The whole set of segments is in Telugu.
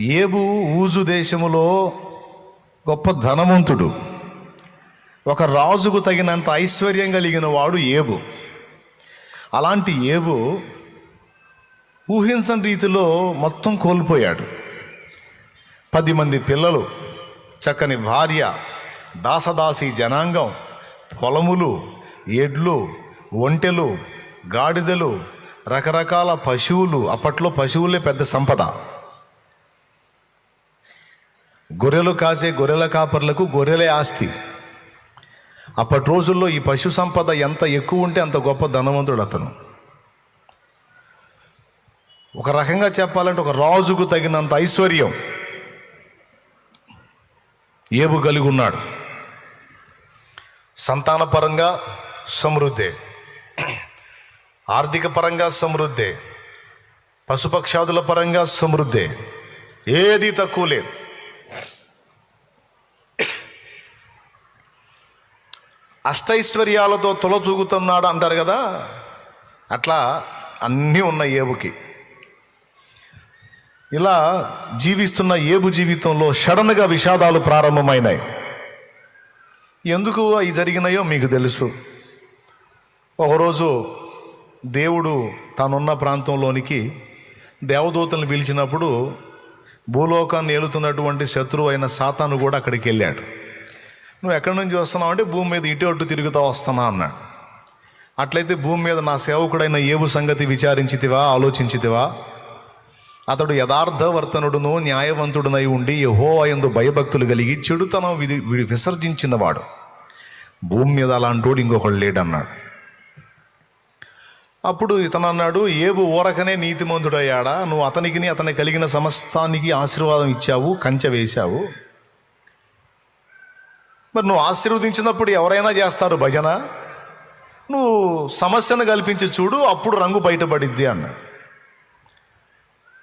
ఏబు ఊజు దేశములో గొప్ప ధనవంతుడు. ఒక రాజుకు తగినంత ఐశ్వర్యం కలిగిన వాడు ఏబు. అలాంటి ఏబు ఊహించని రీతిలో మొత్తం కోల్పోయాడు. పది మంది పిల్లలు చక్కని భార్య దాసదాసి జనాంగం పొలములు ఎడ్లు ఒంటెలు గాడిదలు రకరకాల పశువులు అప్పట్లో పశువులే పెద్ద సంపద. గొర్రెలు కాసే గొర్రెల కాపర్లకు గొర్రెలే ఆస్తి. అప్పటి రోజుల్లో ఈ పశు సంపద ఎంత ఎక్కువ ఉంటే అంత గొప్ప ధనవంతుడు అతను. ఒక రకంగా చెప్పాలంటే ఒక రాజుకు తగినంత ఐశ్వర్యం ఏబు కలిగి ఉన్నాడు. సంతానపరంగా సమృద్ధి. ఆర్థిక పరంగా సమృద్ధి. పశుపక్షాదుల పరంగా సమృద్ధి. ఏది తక్కువ లేదు. అష్టైశ్వర్యాలతో తొలతూగుతున్నాడు అంటారు కదా? అట్లా అన్నీ ఉన్న ఏబుకి. ఇలా జీవిస్తున్న ఏబు జీవితంలో సడన్గా విషాదాలు ప్రారంభమైనాయి. ఎందుకు అవి జరిగినాయో మీకు తెలుసు. ఒకరోజు దేవుడు తానున్న ప్రాంతంలోనికి దేవదూతలను పిలిచినప్పుడు భూలోకాన్ని ఏలుతున్నటువంటి శత్రువు అయిన సాతాను కూడా అక్కడికి వెళ్ళాడు. నువ్వు ఎక్కడి నుంచి వస్తున్నావు అంటే భూమి మీద ఇటు అటు తిరుగుతా వస్తున్నా అన్నాడు. అట్లయితే భూమి మీద నా సేవకుడైన ఏవు సంగతి విచారించితివా ఆలోచించితివా? అతడు యథార్థవర్తనుడును న్యాయవంతుడునై ఉండి యహో అయందు భయభక్తులు కలిగి చెడుతనం విధి విసర్జించినవాడు. భూమి మీద అలాంటోడు ఇంకొకడు లేడన్నాడు. అప్పుడు ఇతను అన్నాడు ఏబు ఊరకనే నీతిమంతుడయ్యాడా? నువ్వు అతనికి కలిగిన సమస్తానికి ఆశీర్వాదం ఇచ్చావు కంచె వేశావు. మరి నువ్వు ఆశీర్వదించినప్పుడు ఎవరైనా చేస్తారు భజన? నువ్వు సమస్యను కల్పించి చూడు అప్పుడు రంగు బయటపడిద్ది అన్నాడు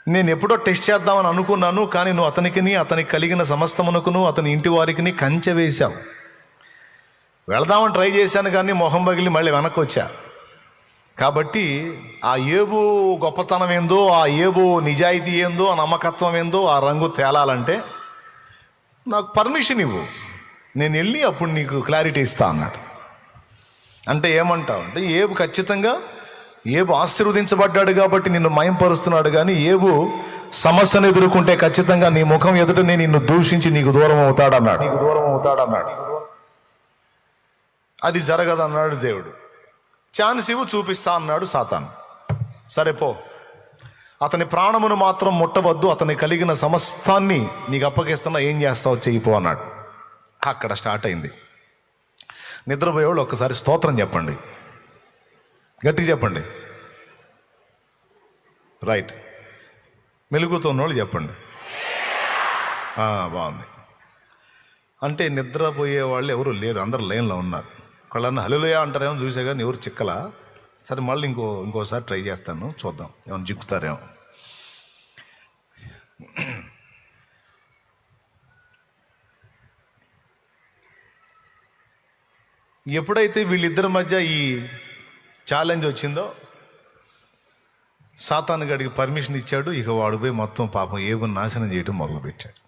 నేను ఎప్పుడో టెస్ట్ చేద్దామని అనుకున్నాను కానీ నువ్వు అతనికిని అతనికి కలిగిన సమస్తమునకును అతని ఇంటి వారికిని కంచె వేశావు. వెళదామని ట్రై చేశాను కానీ మొహం పగిలి మళ్ళీ వెనక్కి వచ్చా కాబట్టి ఆ ఏబు గొప్పతనం ఏందో ఆ ఏబు నిజాయితీ ఏందో ఆ నమ్మకత్వం ఏందో ఆ రంగు తేలాలంటే నాకు పర్మిషన్ ఇవ్వు. నేను వెళ్ళి అప్పుడు నీకు క్లారిటీ ఇస్తా అన్నాడు. అంటే ఏమంటావు అంటే ఏబు ఖచ్చితంగా ఏబు ఆశీర్వదించబడ్డాడు కాబట్టి నిన్ను మయంపరుస్తున్నాడు కానీ ఏబు సమస్యను ఎదుర్కొంటే ఖచ్చితంగా నీ ముఖం ఎదుటనే నిన్ను దూషించి నీకు దూరం అవుతాడన్నాడు నీకు దూరం అవుతాడన్నాడు అది జరగదన్నాడు దేవుడు. ఛాన్స్ ఇవ్వు చూపిస్తా అన్నాడు సాతాను. సరే పో. అతని ప్రాణమును మాత్రం ముట్టవద్దు అతని కలిగిన సమస్తాన్ని నీకు అప్పగిస్తున్నా ఏం చేస్తావు చెయ్యిపో అన్నాడు. అక్కడ స్టార్ట్ అయింది. నిద్రపోయేవాళ్ళు ఒక్కసారి స్తోత్రం చెప్పండి. గట్టిగా చెప్పండి. రైట్ మెలుగుతున్న వాళ్ళు చెప్పండి బాగుంది. అంటే నిద్రపోయే వాళ్ళు ఎవరు లేరు. అందరు లైన్లో ఉన్నారు. ఒకళ్ళన్నా హలులయ అంటారేమో చూసే కానీ ఎవరు చిక్కలా? సరే మళ్ళీ ఇంకో ఇంకోసారి ట్రై చేస్తాను. చూద్దాం. ఏమైనా చిక్కుతారేమో ఎప్పుడైతే వీళ్ళిద్దరి మధ్య ఈ ఛాలెంజ్ వచ్చిందో సాతాను గడికి పర్మిషన్ ఇచ్చాడు. ఇక వాడు పోయి మొత్తం పాపం ఏబుని నాశనం చేయడం మొదలుపెట్టాడు.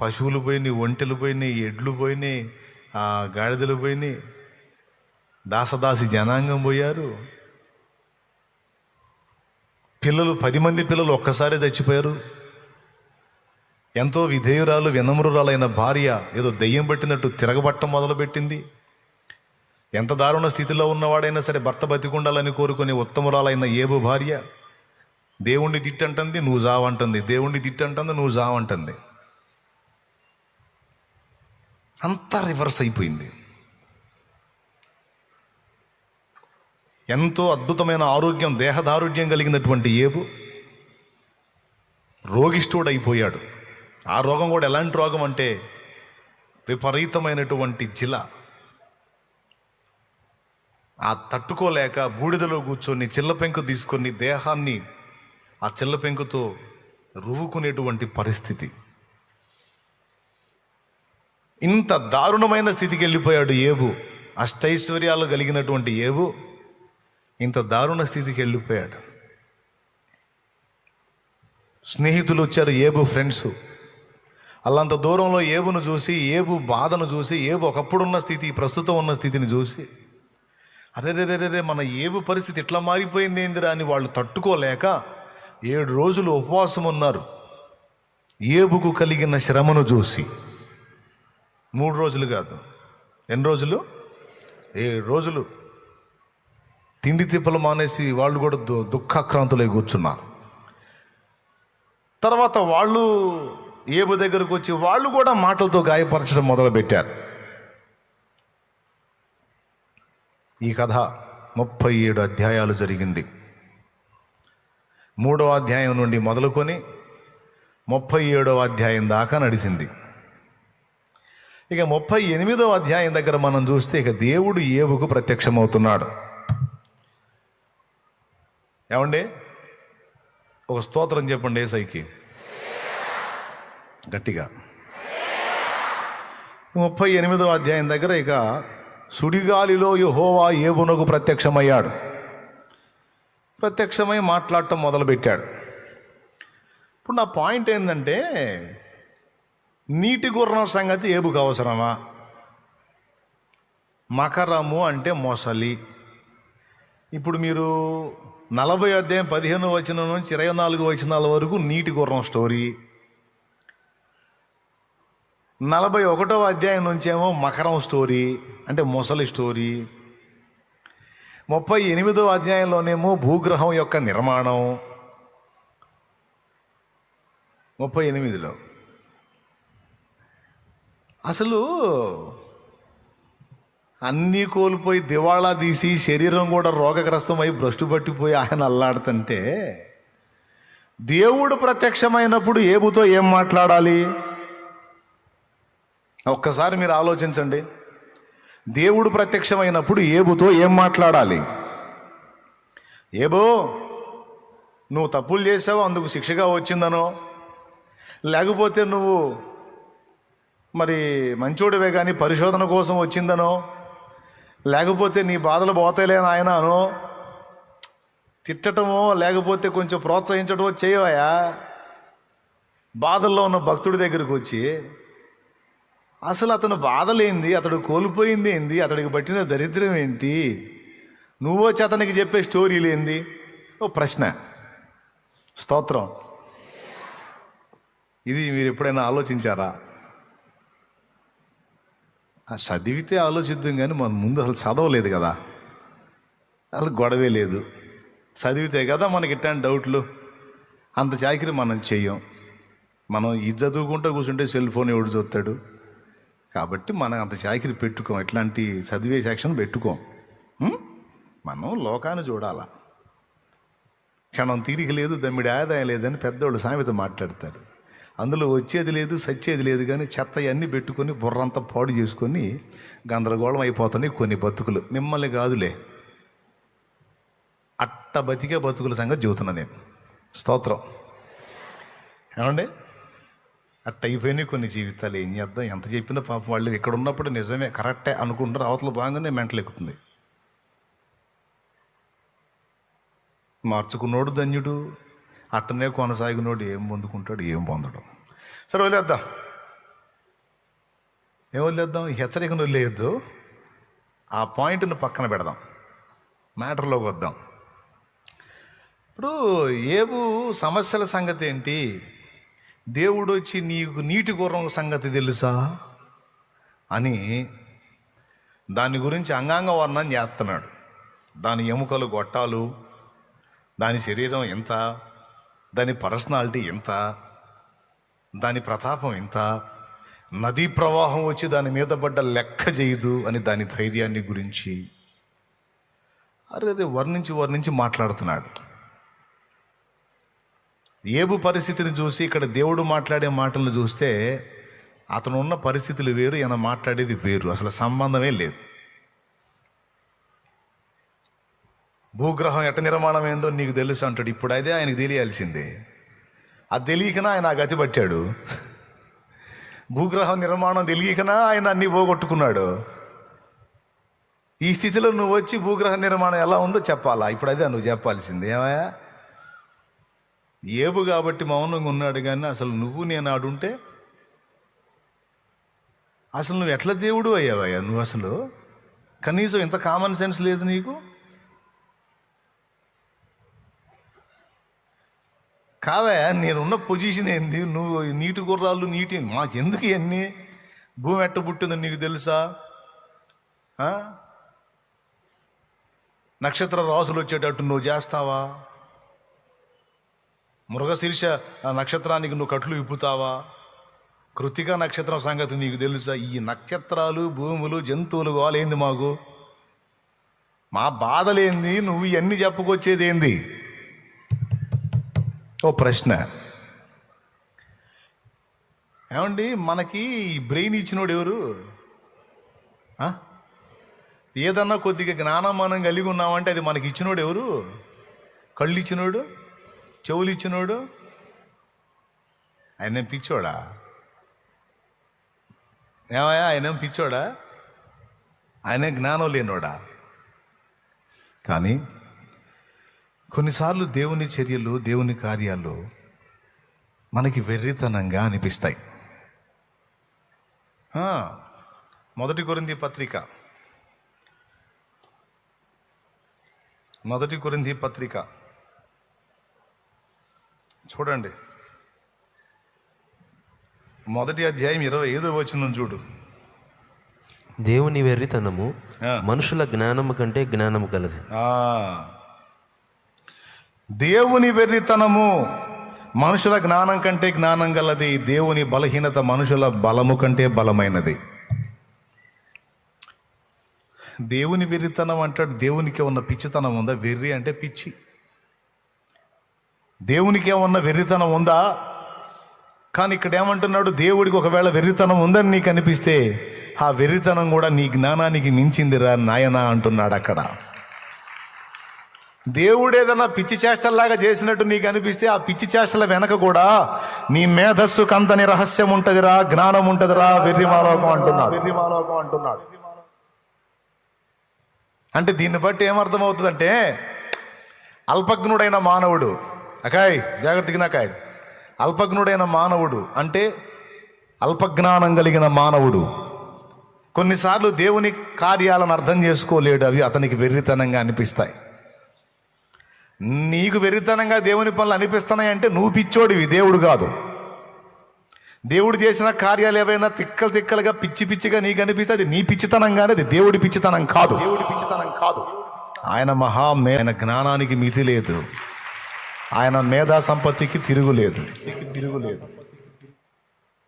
పశువులు పోయినాయి ఒంటెలు పోయినాయి ఎడ్లు పోయినాయి గాడిదలు పోయినాయి. దాసదాసి జనాంగం పోయారు. పిల్లలు పది మంది పిల్లలు ఒక్కసారి చచ్చిపోయారు. ఎంతో విధేయురాలు వినమ్రురాలైన భార్య ఏదో దెయ్యం పెట్టినట్టు తిరగబట్టం మొదలుపెట్టింది. ఎంత దారుణ స్థితిలో ఉన్నవాడైనా సరే భర్త బతికుండాలని కోరుకునే ఉత్తమురాలైన ఏబు భార్య దేవుణ్ణి తిట్టంటుంది నువ్వు జావంటుంది. దేవుణ్ణి తిట్టంటుంది నువ్వు జావంటుంది. అంతా రివర్స్ అయిపోయింది. ఎంతో అద్భుతమైన ఆరోగ్యం దేహదారుఢ్యం కలిగినటువంటి ఏబు రోగిష్ఠుడైపోయాడు. ఆ రోగం కూడా ఎలాంటి రోగం అంటే విపరీతమైనటువంటి జిల. ఆ తట్టుకోలేక బూడిదలో కూర్చొని చిల్లపెంకు తీసుకొని దేహాన్ని ఆ చిల్లపెంకుతో రువ్వుకునేటువంటి పరిస్థితి. ఇంత దారుణమైన స్థితికి వెళ్ళిపోయాడు ఏబు. అష్టైశ్వర్యాలు కలిగినటువంటి ఏబు ఇంత దారుణ స్థితికి వెళ్ళిపోయాడు. స్నేహితులు వచ్చారు ఏబు ఫ్రెండ్స్. అల్లంత దూరంలో ఏబును చూసి ఏబు బాధను చూసి ఏబు ఒకప్పుడున్న స్థితి ప్రస్తుతం ఉన్న స్థితిని చూసి అరే రే రే మన ఏబు పరిస్థితి ఇట్లా మారిపోయింది ఏందిరా అని వాళ్ళు తట్టుకోలేక ఏడు రోజులు ఉపవాసం ఉన్నారు. ఏబుకు కలిగిన శ్రమను చూసి. మూడు రోజులు కాదు. ఎన్ని రోజులు? ఏడు రోజులు. తిండి తిప్పలు మానేసి వాళ్ళు కూడా దు దుఃఖాక్రాంతులై కూర్చున్నారు. తర్వాత వాళ్ళు ఏబు దగ్గరకు వచ్చి వాళ్ళు కూడా మాటలతో గాయపరచడం మొదలుపెట్టారు. ఈ కథ ముప్పై ఏడు అధ్యాయాలు జరిగింది. మూడవ అధ్యాయం నుండి మొదలుకొని ముప్పై ఏడవ అధ్యాయం దాకా నడిచింది ఇక ముప్పై ఎనిమిదవ అధ్యాయం దగ్గర మనం చూస్తే ఇక దేవుడు ఏబుకు ప్రత్యక్షమవుతున్నాడు. ఏమండి? ఒక స్తోత్రం చెప్పండి ఏసైకి. గట్టిగా. ముప్పై ఎనిమిదో అధ్యాయం దగ్గర ఇక సుడిగాలిలో యహోవా ఏబునకు ప్రత్యక్షమయ్యాడు. ప్రత్యక్షమై మాట్లాడటం మొదలుపెట్టాడు. ఇప్పుడు నా పాయింట్ ఏంటంటే నీటి గుర్రం సంగతి ఏబుకు అవసరమా? మకరము అంటే మొసలి. ఇప్పుడు మీరు నలభై అధ్యాయం పదిహేను వచనం నుంచి ఇరవై నాలుగు వచనాల వరకు నీటి గుర్రం స్టోరీ. నలభై ఒకటవ అధ్యాయం నుంచేమో మకరం స్టోరీ అంటే మొసలి స్టోరీ. ముప్పై ఎనిమిదవ అధ్యాయంలోనేమో భూగ్రహం యొక్క నిర్మాణం. ముప్పై ఎనిమిదిలో. అసలు అన్నీ కోల్పోయి దివాళా తీసి శరీరం కూడా రోగగ్రస్తమై భ్రష్టు పట్టిపోయి ఆయన అల్లాడుతుంటే దేవుడు ప్రత్యక్షమైనప్పుడు ఏబుతో ఏం మాట్లాడాలి? ఒక్కసారి మీరు ఆలోచించండి. దేవుడు ప్రత్యక్షమైనప్పుడు ఏబుతో ఏం మాట్లాడాలి? ఏబో నువ్వు తప్పులు చేసావు అందుకు శిక్షగా వచ్చిందనో? లేకపోతే నువ్వు మరి మంచోడివే కానీ పరిశోధన కోసం వచ్చిందనో? లేకపోతే నీ బాధలు పోతాయిలే ఆయన అనో తిట్టటమో లేకపోతే కొంచెం ప్రోత్సహించడమో చేయవయా? బాధల్లో ఉన్న భక్తుడి దగ్గరికి వచ్చి అసలు అతను బాధలేంది అతడు కోల్పోయింది ఏంది? అతడికి పట్టిన దరిద్రం ఏంటి? నువ్వు వచ్చి అతనికి చెప్పే స్టోరీలు ఏంది? ఓ ప్రశ్న. స్తోత్రం. ఇది మీరు ఎప్పుడైనా ఆలోచించారా? చదివితే ఆలోచిద్దాం కానీ మన ముందు అసలు చదవలేదు కదా. అసలు గొడవే లేదు. చదివితే కదా మనకి ఇట్లాంటి డౌట్లు. అంత చాకరీ మనం చెయ్యం మనం ఇది చదువుకుంటూ కూర్చుంటే సెల్ ఫోన్ ఎవడు చూస్తాడు? కాబట్టి మనం అంత చాకిరి పెట్టుకోం. ఇట్లాంటి చదివే సెక్షన్ పెట్టుకోం. మనం లోకాన్ని చూడాలా. క్షణం తీరిక లేదు దమ్మిడి ఆదాయం లేదని పెద్దోళ్ళు సామెత మాట్లాడతారు. అందులో వచ్చేది లేదు సచ్చేది లేదు కానీ చెత్త అన్నీ పెట్టుకొని బుర్రంతా పాడు చేసుకొని గందరగోళం అయిపోతున్నాయి కొన్ని బతుకులు. మిమ్మల్ని కాదులే. అట్ట బతికే బతుకుల సంగతి చూతున్నా నేను. స్తోత్రం. ఏమండి? అట్ట అయిపోయినాయి కొన్ని జీవితాలు. ఏం చేద్దాం? ఎంత చెప్పినా పాపం వాళ్ళు ఇక్కడ ఉన్నప్పుడు నిజమే కరెక్టే అనుకుంటారు అవతల బాగానే మెంటలు ఎక్కుతుంది. మార్చుకున్నోడు ధన్యుడు అట్టనే కొనసాగినోడు ఏం పొందుకుంటాడు ఏం పొందడం. సరే వదిలేద్దాం. ఏం వదిలేద్దాం? హెచ్చరికను వదిలేయద్దు. ఆ పాయింట్ను పక్కన పెడదాం. మ్యాటర్లోకి వద్దాం. ఇప్పుడు ఏవు సమస్యల సంగతి ఏంటి? దేవుడు వచ్చి నీకు నీటి గుర్రం సంగతి తెలుసా? అని దాని గురించి అంగాంగ వర్ణన చేస్తున్నాడు. దాని ఎముకలు గొట్టాలు దాని శరీరం ఎంత దాని పర్సనాలిటీ ఎంత దాని ప్రతాపం ఎంత నదీ ప్రవాహం వచ్చి దాని మీద పడ్డ లెక్క చేయదు అని దాని ధైర్యాన్ని గురించి అరే అరే వర్ణించి వర్ణించి మాట్లాడుతున్నాడు. ఏబు పరిస్థితిని చూసి ఇక్కడ దేవుడు మాట్లాడే మాటలను చూస్తే అతను ఉన్న పరిస్థితులు వేరు ఈయన మాట్లాడేది వేరు. అసలు సంబంధమే లేదు. భూగ్రహం ఎట్ట నిర్మాణం ఏందో నీకు తెలుసు అంటాడు. ఇప్పుడు అదే ఆయనకు తెలియాల్సిందే. అది తెలియకనా ఆయన గతి పట్టాడు? భూగ్రహం నిర్మాణం తెలియకనా ఆయన అన్ని పోగొట్టుకున్నాడు? ఈ స్థితిలో నువ్వు వచ్చి భూగ్రహ నిర్మాణం ఎలా ఉందో చెప్పాలా? ఇప్పుడు అదే నువ్వు చెప్పాల్సింది. ఏమయ్యా? ఏబు కాబట్టి మౌనంగా ఉన్నాడు కానీ అసలు నువ్వు నేను ఆడుంటే అసలు నువ్వు ఎట్లా దేవుడు అయ్యావయ్యా నువ్వు అసలు కనీసం ఇంత కామన్ సెన్స్ లేదు నీకు? కాదయా నేనున్న పొజిషన్ ఏంది? నువ్వు నీటి గుర్రాలు నీటి మాకెందుకు ఇవన్నీ? భూమి ఎట్ట పుట్టిందో నీకు తెలుసా? నక్షత్ర రాసులు వచ్చేటట్టు నువ్వు చేస్తావా? మృగశీర్ష నక్షత్రానికి నువ్వు కట్లు విప్పుతావా? కృతిక నక్షత్రం సంగతి నీకు తెలుసా? ఈ నక్షత్రాలు భూములు జంతువులు గోలేంది మాకు? మా బాధలేంది? నువ్వు ఇవన్నీ చెప్పుకొచ్చేది ఏంది ఓ ప్రశ్న. ఏమండి మనకి బ్రెయిన్ ఇచ్చినోడు ఎవరు? ఏదన్నా కొద్దిగా జ్ఞానం మనం కలిగి ఉన్నామంటే అది మనకి ఇచ్చినోడు ఎవరు? కళ్ళు ఇచ్చినోడు చెవులు ఇచ్చినోడు ఆయన పిచ్చోడా? ఏమయ్యా ఆయన పిచ్చోడా? ఆయన జ్ఞానం లేనోడా? కానీ కొన్నిసార్లు దేవుని చర్యలు దేవుని కార్యాలు మనకి వెర్రితనంగా అనిపిస్తాయి. మొదటి కొరింది పత్రిక. మొదటి కొరింది పత్రిక. చూడండి. మొదటి అధ్యాయం ఇరవై ఐదో వచ్చిన చూడు. దేవుని వెర్రితనము. మనుషుల జ్ఞానము కంటే జ్ఞానము కలదు ఆ. దేవుని వెర్రితనము మనుషుల జ్ఞానం కంటే జ్ఞానం గలది. దేవుని బలహీనత మనుషుల బలము కంటే బలమైనది. దేవుని వెర్రితనం అంటాడు. దేవునికి ఉన్న పిచ్చితనం ఉందా? వెర్రి అంటే పిచ్చి. దేవునికి ఏమన్నా వెర్రితనం ఉందా? కానీ ఇక్కడ ఏమంటున్నాడు దేవుడికి ఒకవేళ వెర్రితనం ఉందని నీకు అనిపిస్తే ఆ వెర్రితనం కూడా నీ జ్ఞానానికి మించిందిరా నాయనా అంటున్నాడు అక్కడ. దేవుడు ఏదన్నా పిచ్చి చేష్టల్లాగా చేసినట్టు నీకు అనిపిస్తే ఆ పిచ్చి చేష్టల వెనక కూడా నీ మేధస్సుకు అంతని రహస్యం ఉంటదిరా జ్ఞానం ఉంటదిరా వెర్రిమాలోకం అంటున్నాడు. వెర్రిమాలోకం అంటున్నాడు. అంటే దీన్ని బట్టి ఏమర్థమవుతుందంటే అల్పజ్ఞుడైన మానవుడు అకాయ్ జాగ్రత్తగా నాకాయ్ అల్పజ్ఞుడైన మానవుడు అంటే అల్పజ్ఞానం కలిగిన మానవుడు. కొన్నిసార్లు దేవుని కార్యాలను అర్థం చేసుకోలేడు అవి అతనికి వెర్రితనంగా అనిపిస్తాయి. నీకు వెర్రితనంగా దేవుని పనులు అనిపిస్తున్నాయి అంటే నువ్వు పిచ్చోడివి దేవుడు కాదు. దేవుడు చేసిన కార్యాలు ఏవైనా తిక్కలు తిక్కలుగా పిచ్చి పిచ్చిగా నీకు అనిపిస్తే అది నీ పిచ్చితనంగానే అది దేవుడి పిచ్చితనం కాదు. దేవుడి పిచ్చితనం కాదు. ఆయన మహా ఆయన జ్ఞానానికి మితి లేదు. ఆయన మేధా సంపత్తికి తిరుగులేదు. తిరుగులేదు.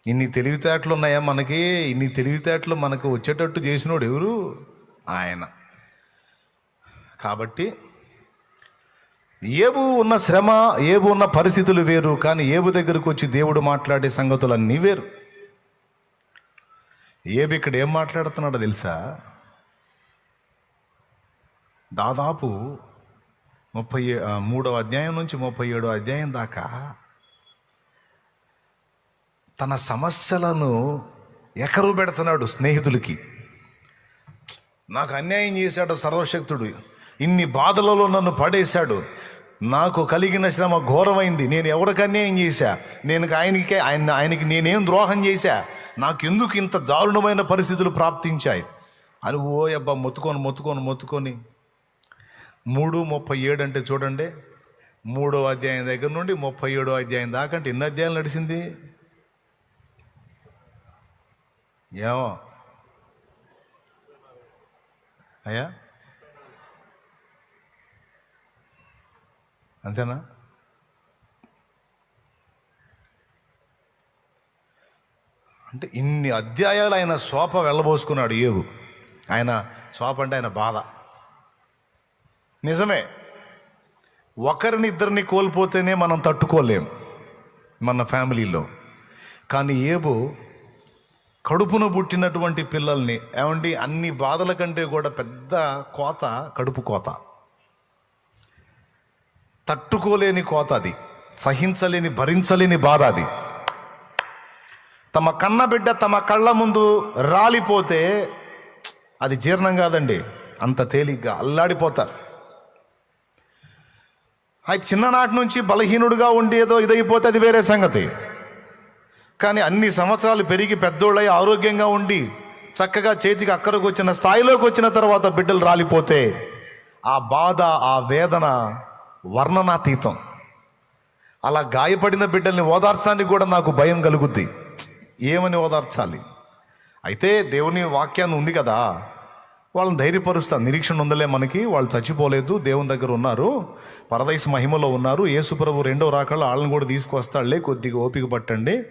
ఇన్ని తెలివితేటలు ఉన్నాయా మనకి? ఇన్ని తెలివితేటలు మనకు వచ్చేటట్టు చేసినోడు ఎవరు? ఆయన. కాబట్టి ఏబు ఉన్న శ్రమ ఏబు ఉన్న పరిస్థితులు వేరు కానీ ఏబు దగ్గరకు వచ్చి దేవుడు మాట్లాడే సంగతులన్నీ వేరు. ఏబు ఇక్కడ ఏం మాట్లాడుతున్నాడో తెలుసా? దాదాపు ముప్పై మూడవ అధ్యాయం నుంచి ముప్పై ఏడో అధ్యాయం దాకా తన సమస్యలను ఎకరు పెడుతున్నాడు స్నేహితులకి. నాకు అన్యాయం చేశాడు సర్వశక్తుడు. ఇన్ని బాధలలో నన్ను పడేశాడు. నాకు కలిగిన శ్రమ ఘోరమైంది. నేను ఎవరికి అన్యాయం చేశా? నేను ఆయనకే ఆయన ఆయనకి నేనేం ద్రోహం చేశా? నాకెందుకు ఇంత దారుణమైన పరిస్థితులు ప్రాప్తించాయి? అని ఓ అబ్బా మొత్తుకొని మొత్తుకొని మొత్తుకొని మూడు ముప్పై ఏడు అంటే చూడండి. మూడో అధ్యాయం దగ్గర నుండి ముప్పై ఏడో అధ్యాయం దాకా అంటే ఎన్ని అధ్యాయాలు నడిచింది? ఏమో. అయ్యా. అంతేనా? అంటే ఇన్ని అధ్యాయాలు ఆయన శోప వెళ్ళబోసుకున్నాడు ఏవు ఆయన శోప అంటే ఆయన బాధ. నిజమే. ఒకరిని ఇద్దరిని కోల్పోతేనే మనం తట్టుకోలేం మన ఫ్యామిలీలో. కానీ ఏబో కడుపున పుట్టినటువంటి పిల్లల్ని ఏమండి అన్ని బాధల కంటే కూడా పెద్ద కోత కడుపు కోత. తట్టుకోలేని కోత అది. సహించలేని భరించలేని బాధ అది. తమ కన్న బిడ్డ తమ కళ్ళ ముందు రాలిపోతే అది జీర్ణం కాదండి. అంత తేలిగ్గా అల్లాడిపోతారు. అది చిన్ననాటి నుంచి బలహీనుడుగా ఉండి ఏదో ఇదైపోతే అది వేరే సంగతి. కానీ అన్ని సంవత్సరాలు పెరిగి పెద్దోళ్ళై ఆరోగ్యంగా ఉండి చక్కగా చేతికి అక్కడికి వచ్చిన స్థాయిలోకి వచ్చిన తర్వాత బిడ్డలు రాలిపోతే ఆ బాధ ఆ వేదన వర్ణనాతీతం. అలా గాయపడిన బిడ్డల్ని ఓదార్చానికి కూడా నాకు భయం కలుగుద్ది. ఏమని ఓదార్చాలి? అయితే దేవుని వాక్యాన్ని ఉంది కదా వాళ్ళని ధైర్యపరుస్తా. నిరీక్షణ ఉందలే మనకి. వాళ్ళు చచ్చిపోలేదు. దేవుని దగ్గర ఉన్నారు. పరదైసు మహిమలో ఉన్నారు. యేసుప్రభు రెండో రాకళ్ళు వాళ్ళని కూడా తీసుకొస్తాడులే. కొద్దిగా ఓపిక పట్టండి.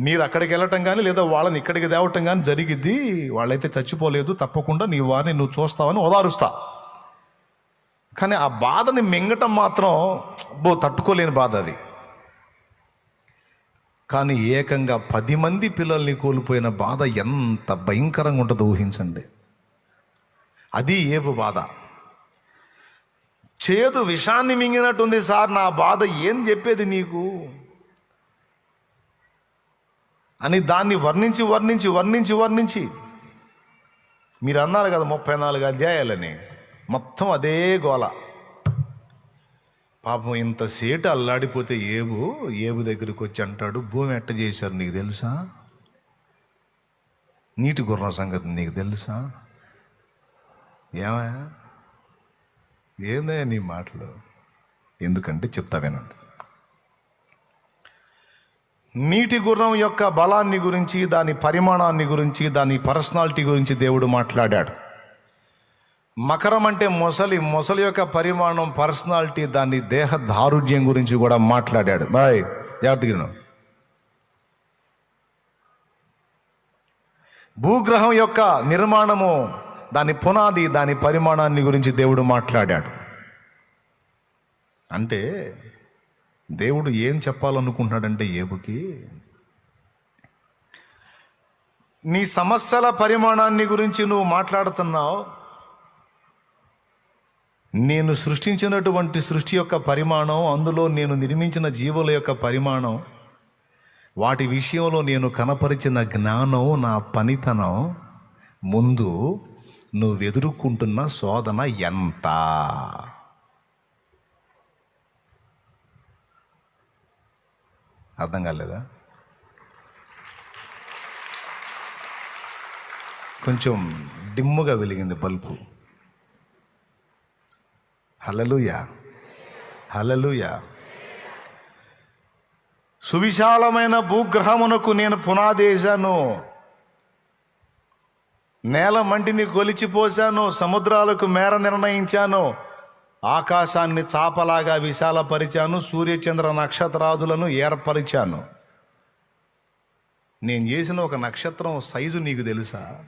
మీరు అక్కడికి వెళ్ళటం కానీ లేదా వాళ్ళని ఇక్కడికి తేవటం కానీ జరిగిద్ది. వాళ్ళైతే చచ్చిపోలేదు. తప్పకుండా నీ వారిని నువ్వు చూస్తావని ఓదారుస్తా. కానీ ఆ బాధని మింగటం మాత్రం బో తట్టుకోలేని బాధ అది. కానీ ఏకంగా పది మంది పిల్లల్ని కోల్పోయిన బాధ ఎంత భయంకరంగా ఉంటుందో ఊహించండి. అది ఏబు బాధ. చేదు విషాన్ని మింగినట్టుంది సార్ నా బాధ ఏం చెప్పేది నీకు? అని దాన్ని వర్ణించి వర్ణించి వర్ణించి వర్ణించి. మీరు అన్నారు కదా ముప్పై నాలుగు అధ్యాయాలని. మొత్తం అదే గోల. పాపం ఇంత సేటు అల్లాడిపోతే ఏబు ఏబు దగ్గరికి వచ్చి అంటాడు భూమి ఎట్ట చేశారు నీకు తెలుసా? నీటి గుర్రం సంగతి నీకు తెలుసా? ఏమయ్యా? ఏందయ్యా నీ మాటలు? ఎందుకంటే చెప్తా వినండి. నీటి గుర్రం యొక్క బలాన్ని గురించి దాని పరిమాణాన్ని గురించి దాని పర్సనాలిటీ గురించి దేవుడు మాట్లాడాడు. మకరం అంటే మొసలి మొసలి యొక్క పరిమాణం పర్సనాలిటీ దాని దేహ దారుఢ్యం గురించి కూడా మాట్లాడాడు. బాయ్ జాగ్రత్తగా భూగ్రహం యొక్క నిర్మాణము దాని పునాది దాని పరిమాణాన్ని గురించి దేవుడు మాట్లాడాడు. అంటే దేవుడు ఏం చెప్పాలనుకుంటున్నాడంటే ఏబుకి నీ సమస్యల పరిమాణాన్ని గురించి నువ్వు మాట్లాడుతున్నావు. నేను సృష్టించినటువంటి సృష్టి యొక్క పరిమాణం అందులో నేను నిర్మించిన జీవుల యొక్క పరిమాణం వాటి విషయంలో నేను కనపరిచిన జ్ఞానం నా పనితనం ముందు నువ్వు ఎదుర్కొంటున్న శోధన ఎంత? అర్థం కాలేదా? కొంచెం డిమ్ముగా వెలిగింది బల్బు. హలలుయా హలలుయా సువిశాలమైన భూగ్రహమునకు నేను పునాదేశాను. నేల మంటిని కొలిచిపోశాను సముద్రాలకు మేర నిర్ణయించాను. ఆకాశాన్ని చాపలాగా విశాలపరిచాను సూర్యచంద్ర నక్షత్రాదులను ఏర్పరిచాను. నేను చేసిన ఒక నక్షత్రం సైజు నీకు తెలుసా?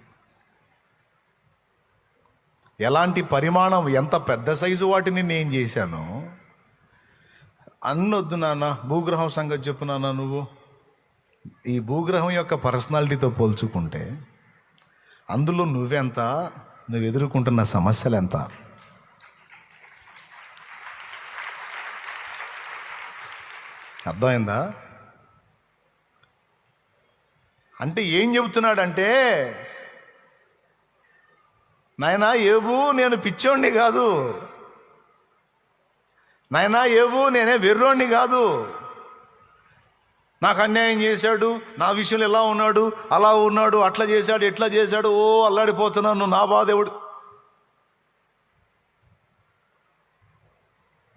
ఎలాంటి పరిమాణం ఎంత పెద్ద సైజు వాటిని నేను చేశాను? అన్నొద్దు నాన్న భూగ్రహం సంగతి చెప్పు నాన్న నువ్వు. ఈ భూగ్రహం యొక్క పర్సనాలిటీతో పోల్చుకుంటే అందులో నువ్వెంత? నువ్వు ఎదుర్కొంటున్న సమస్యలు ఎంత అర్థమైందా? అంటే ఏం చెబుతున్నాడంటే నాయనా ఏబు నేను పిచ్చోడిని కాదు. నాయనా ఏబు నేనే వెర్రోడిని కాదు. నాకు అన్యాయం చేశాడు నా విషయంలో ఎలా ఉన్నాడు అలా ఉన్నాడు అట్లా చేశాడు ఎట్లా చేశాడు ఓ అల్లాడిపోతున్నాను నా బాధేవుడు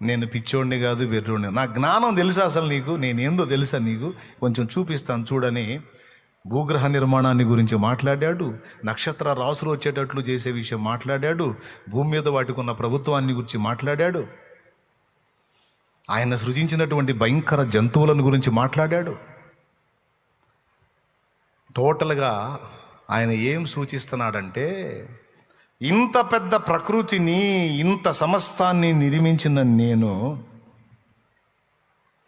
నేను పిచ్చోడిని కాదు వెర్రోడిని. నా జ్ఞానం తెలుసా అసలు నీకు? నేనేందో తెలుసా నీకు? కొంచెం చూపిస్తాను చూడని. భూగ్రహ నిర్మాణాన్ని గురించి మాట్లాడాడు నక్షత్ర రాసులు వచ్చేటట్లు చేసే విషయం మాట్లాడాడు భూమి మీద వాటికి ఉన్న ప్రభుత్వాన్ని గురించి మాట్లాడాడు. ఆయన సృజించినటువంటి భయంకర జంతువులను గురించి మాట్లాడాడు. టోటల్గా ఆయన ఏం సూచిస్తున్నాడంటే ఇంత పెద్ద ప్రకృతిని ఇంత సమస్తాన్ని నిర్మించిన నేను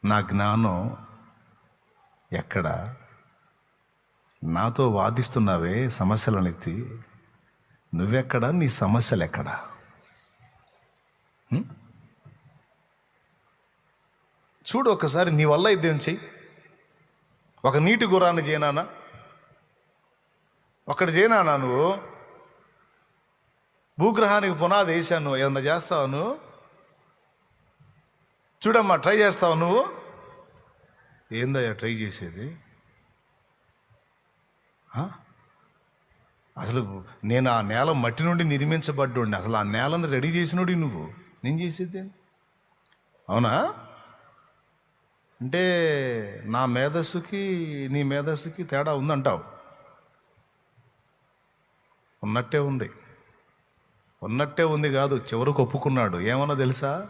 నా జ్ఞానం ఎక్కడ? నాతో వాదిస్తున్నావే సమస్యలను ఎత్తి నువ్వెక్కడ? నీ సమస్యలు ఎక్కడా చూడు ఒకసారి నీ వల్ల ఇదేం చెయ్యి? ఒక నీటి గుర్రాన్ని చేయనానా? ఒకటి చేయనానా నువ్వు? భూగ్రహానికి పునాది వేసాను ఏమన్నా చేస్తావు నువ్వు? చూడమ్మా ట్రై చేస్తావు నువ్వు? ఏందయ్యా ట్రై చేసేది? అసలు నేను ఆ నేల మట్టి నుండి నిర్మించబడ్డోడిని. అసలు ఆ నేలను రెడీ చేసినోడి నువ్వు. నేను చేసేది అవునా? అంటే నా మేధస్సుకి నీ మేధస్సుకి తేడా ఉందంటావు. ఉన్నట్టే ఉంది. ఉన్నట్టే ఉంది కాదు చివరికి ఒప్పుకున్నాడు. ఏమన్నా తెలుసా?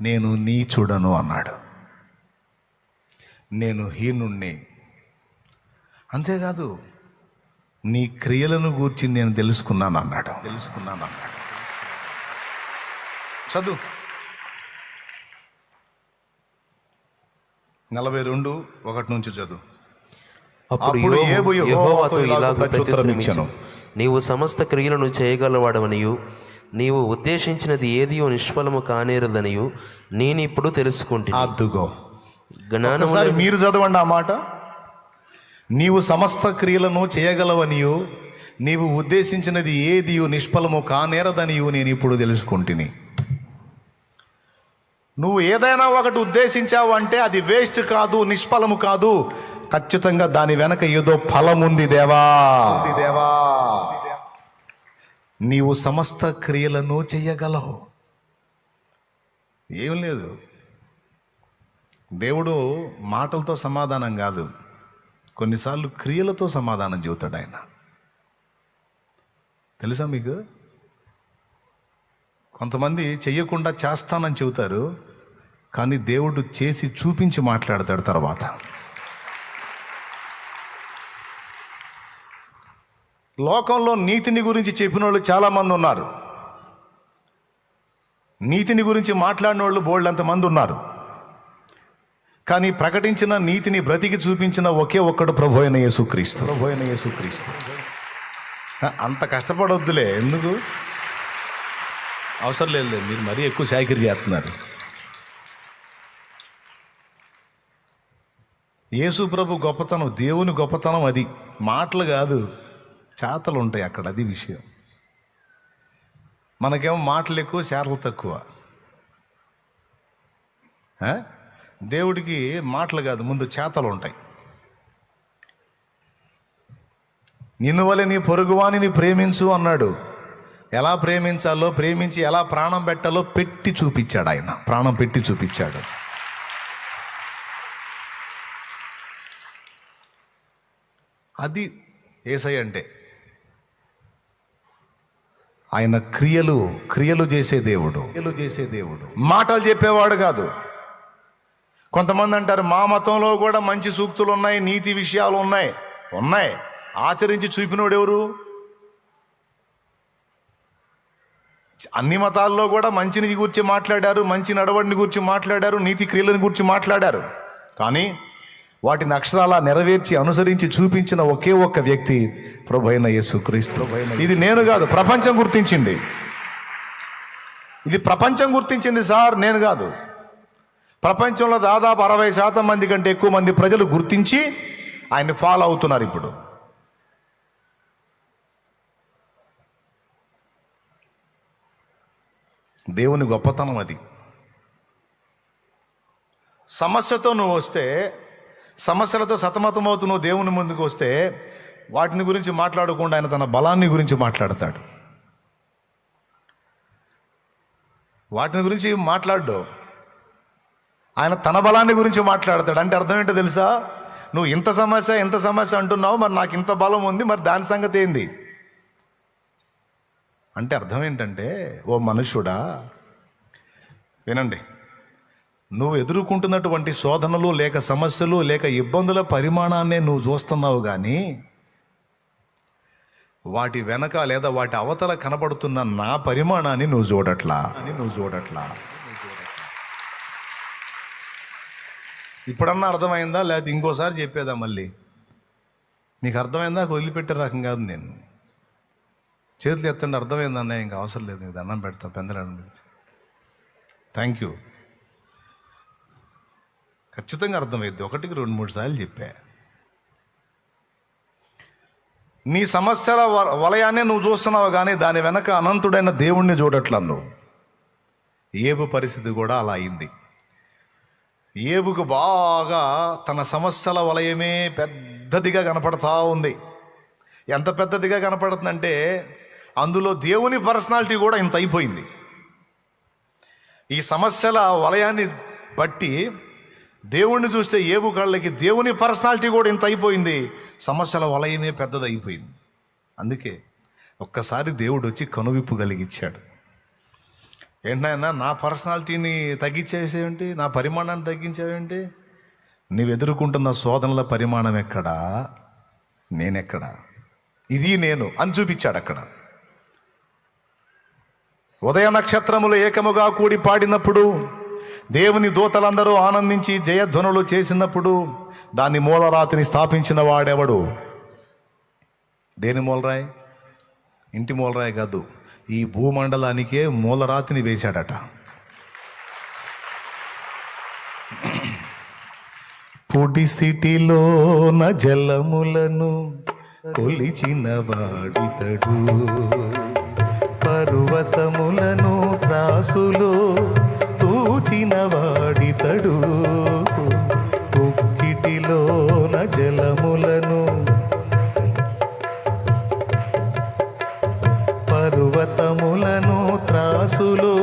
నేను నీ చూడను అన్నాడు. నేను హీనుణ్ణి. అంతేకాదు నీ క్రియలను గూర్చి నేను తెలుసుకున్నాను అన్నాడు తెలుసుకున్నాను అన్నాడు చదువు. నలభై రెండు ఒకటి నుంచి చదువు. అప్పుడు యెహోవాతో ఇలాగ. ఇచ్చెను. నీవు సమస్త క్రియలను చేయగలవాడవనియు నీవు ఉద్దేశించినది ఏదియో నిష్ఫలము కానేరదనియు నేనిప్పుడు తెలుసుకుంటున్నా అద్దుగో. ఒకసారి మీరు చదవండి ఆ మాట. నీవు సమస్త క్రియలను చేయగలవనియు నీవు ఉద్దేశించినది ఏది నిష్ఫలము కానేరదనియు నేను ఇప్పుడు తెలుసుకుంటుని. నువ్వు ఏదైనా ఒకటి ఉద్దేశించావు అంటే అది వేస్ట్ కాదు నిష్ఫలము కాదు. ఖచ్చితంగా దాని వెనక ఏదో ఫలం ఉంది దేవా. దేవా. నీవు సమస్త క్రియలను చేయగలవు. ఏం లేదు. దేవుడు మాటలతో సమాధానం కాదు. కొన్నిసార్లు క్రియలతో సమాధానం చెబుతాడు ఆయన. తెలుసా మీకు? కొంతమంది చెయ్యకుండా చేస్తానని చెబుతారు కానీ దేవుడు చేసి చూపించి మాట్లాడతాడు తర్వాత. లోకంలో నీతిని గురించి చెప్పిన వాళ్ళు చాలామంది ఉన్నారు. నీతిని గురించి మాట్లాడిన వాళ్ళు బోల్డ్ మంది ఉన్నారు. కానీ ప్రకటించిన నీతిని బ్రతికి చూపించిన ఒకే ఒక్కడు ప్రభు అయిన యేసుక్రీస్తు. ప్రభు అయిన యేసుక్రీస్తు. అంత కష్టపడొద్దులే ఎందుకు? అవసరం లేదు లేదు. మీరు మరీ ఎక్కువ శాఖరి చేస్తున్నారు. యేసు ప్రభు గొప్పతనం దేవుని గొప్పతనం అది. మాటలు కాదు చేతలు ఉంటాయి అక్కడ అది విషయం. మనకేమో మాటలు ఎక్కువ చేతలు తక్కువ. దేవుడికి మాటలు కాదు ముందు చేతలు ఉంటాయి. నిన్ను వలె నీ పొరుగువానిని ప్రేమించు అన్నాడు. ఎలా ప్రేమించాలో ప్రేమించి ఎలా ప్రాణం పెట్టాలో పెట్టి చూపించాడు ఆయన. ప్రాణం పెట్టి చూపించాడు. అది ఏసై అంటే ఆయన క్రియలు క్రియలు చేసే దేవుడు. క్రియలు చేసే దేవుడు. మాటలు చెప్పేవాడు కాదు. కొంతమంది అంటారు మా మతంలో కూడా మంచి సూక్తులు ఉన్నాయి నీతి విషయాలు ఉన్నాయి. ఉన్నాయి. ఆచరించి చూపినోడు ఎవరు? అన్ని మతాల్లో కూడా మంచిని గురించి మాట్లాడారు మంచి నడవడిని గురించి మాట్లాడారు నీతి క్రియలను గురించి మాట్లాడారు. కానీ వాటిని అక్షరాల నెరవేర్చి అనుసరించి చూపించిన ఒకే ఒక్క వ్యక్తి ప్రభు అయిన యేసు క్రీస్తు ఇది నేను కాదు ప్రపంచం గుర్తించింది. ఇది ప్రపంచం గుర్తించింది సార్ నేను కాదు. ప్రపంచంలో దాదాపు అరవై శాతం మంది కంటే ఎక్కువ మంది ప్రజలు గుర్తించి ఆయన్ని ఫాలో అవుతున్నారు ఇప్పుడు. దేవుని గొప్పతనం అది. సమస్యతో నువ్వు వస్తే సమస్యలతో సతమతమవుతూ నువ్వు దేవుని ముందుకు వస్తే వాటిని గురించి మాట్లాడకుండా ఆయన తన బలాన్ని గురించి మాట్లాడతాడు. వాటిని గురించి మాట్లాడు. ఆయన తన బలాన్ని గురించి మాట్లాడతాడు. అంటే అర్థం ఏంటో తెలుసా? నువ్వు ఇంత సమస్య ఇంత సమస్య అంటున్నావు మరి నాకు ఇంత బలం ఉంది మరి దాని సంగతి ఏంది? అంటే అర్థం ఏంటంటే ఓ మనుషుడా వినండి. నువ్వు ఎదుర్కొంటున్నటువంటి శోధనలు లేక సమస్యలు లేక ఇబ్బందుల పరిమాణాన్నే నువ్వు చూస్తున్నావు కానీ వాటి వెనక లేదా వాటి అవతల కనబడుతున్న నా పరిమాణాన్ని నువ్వు చూడట్లా. అని నువ్వు చూడట్లా. ఇప్పుడన్నా అర్థమైందా? లేదా ఇంకోసారి చెప్పేదా మళ్ళీ? నీకు అర్థమైందా? వదిలిపెట్టే రకం కాదు నేను. చేతులు ఎత్తండి అర్థమైందన్న ఇంకా అవసరం లేదు నీకు దండం పెడతా పెందలాడని గురించి థ్యాంక్ యూ ఖచ్చితంగా అర్థమైద్ది ఒకటికి రెండు మూడు సార్లు చెప్పా. నీ సమస్యల వలయాన్ని నువ్వు చూస్తున్నావు కానీ దాని వెనక అనంతుడైన దేవుణ్ణి చూడట్లా నువ్వు ఏబు పరిస్థితి కూడా అలా అయింది. ఏబుకు బాగా తన సమస్యల వలయమే పెద్దదిగా కనపడతా ఉంది. ఎంత పెద్దదిగా కనపడుతుందంటే అందులో దేవుని పర్సనాలిటీ కూడా ఇంత అయిపోయింది. ఈ సమస్యల వలయాన్ని బట్టి దేవుణ్ణి చూస్తే ఏబు కళ్ళకి దేవుని పర్సనాలిటీ కూడా ఇంత అయిపోయింది. సమస్యల వలయమే పెద్దది అయిపోయింది అందుకే ఒక్కసారి దేవుడు వచ్చి కనువిప్పు కలిగించాడు. ఏంటన్నా నా పర్సనాలిటీని తగ్గించేసేయండి నా పరిమాణాన్ని తగ్గించేవేంటి? నీవు ఎదుర్కొంటున్న శోధనల పరిమాణం ఎక్కడా? నేనెక్కడా? ఇది నేను అని చూపించాడు అక్కడ. ఉదయ నక్షత్రములు ఏకముగా కూడి పాడినప్పుడు దేవుని దూతలందరూ ఆనందించి జయధ్వనులు చేసినప్పుడు దాన్ని మూలరాతిని స్థాపించిన వాడెవడు? దేని మూలరాయి? ఇంటి మూలరాయి కాదు. ఈ భూమండలానికే మూలరాతిని వేశాడట. పొడి సిటిలోన జలములను కొలిచిన వాడితడు. పర్వతము త్రాసులో తూచిన వాడితడు కుక్కిటిలోన జలములను పర్వతములను త్రాసులో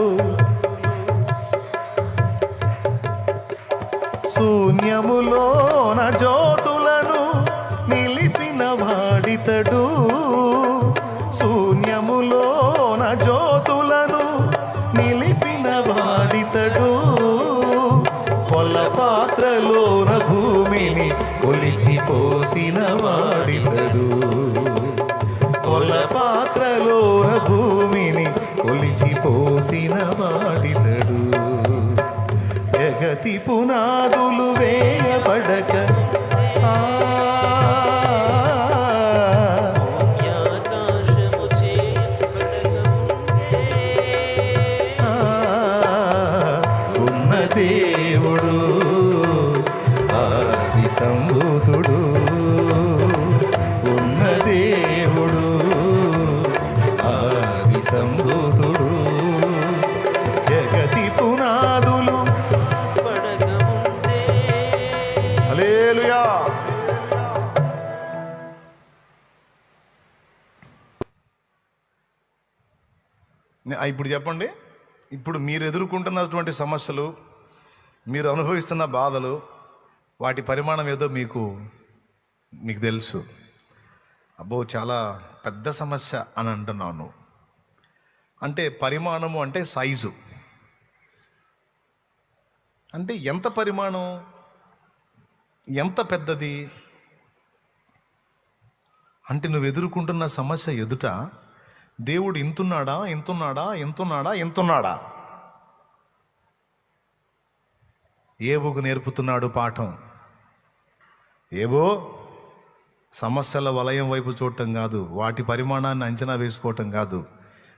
దేవుడు ఆది సంభూతుడు ఉన్న దేవుడు ఆది సంభూతుడు జగతి పునాదులు అలేలుయా ఇప్పుడు చెప్పండి. ఇప్పుడు మీరు ఎదుర్కొంటున్నటువంటి సమస్యలు మీరు అనుభవిస్తున్న బాధలు వాటి పరిమాణం ఏదో మీకు మీకు తెలుసు. అబ్బో చాలా పెద్ద సమస్య అని అంటున్నాను అంటే పరిమాణము అంటే సైజు. అంటే ఎంత పరిమాణం? ఎంత పెద్దది? అంటే నువ్వు ఎదుర్కొంటున్న సమస్య ఎదుట దేవుడు ఇంతున్నాడా ఇంతున్నాడా ఇంతున్నాడా ఇంతున్నాడా? ఏబుకు నేర్పుతున్నాడు పాఠం. ఏబో సమస్యల వలయం వైపు చూడటం కాదు వాటి పరిమాణాన్ని అంచనా వేసుకోవటం కాదు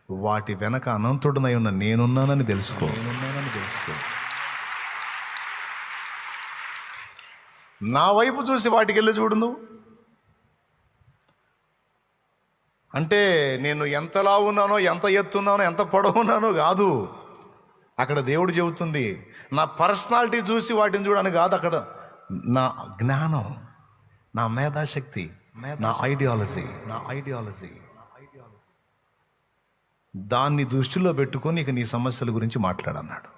వాటి వెనక అనంతుడనై ఉన్న నేనున్నానని తెలుసుకో. నేనున్నానని తెలుసుకో నా వైపు చూసి వాటికి వెళ్ళి చూడు నువ్వు. అంటే నేను ఎంతలా ఉన్నానో ఎంత ఎత్తున్నానో ఎంత పొడవున్నానో కాదు. అక్కడ దేవుడు చెబుతుంది నా పర్సనాలిటీ చూసి వాటిని చూడని కాదు అక్కడ నా జ్ఞానం నా మేధాశక్తి నా ఐడియాలజీ నా ఐడియాలజీ దాన్ని దృష్టిలో పెట్టుకొని ఇక నీ సమస్యల గురించి మాట్లాడన్నాడు.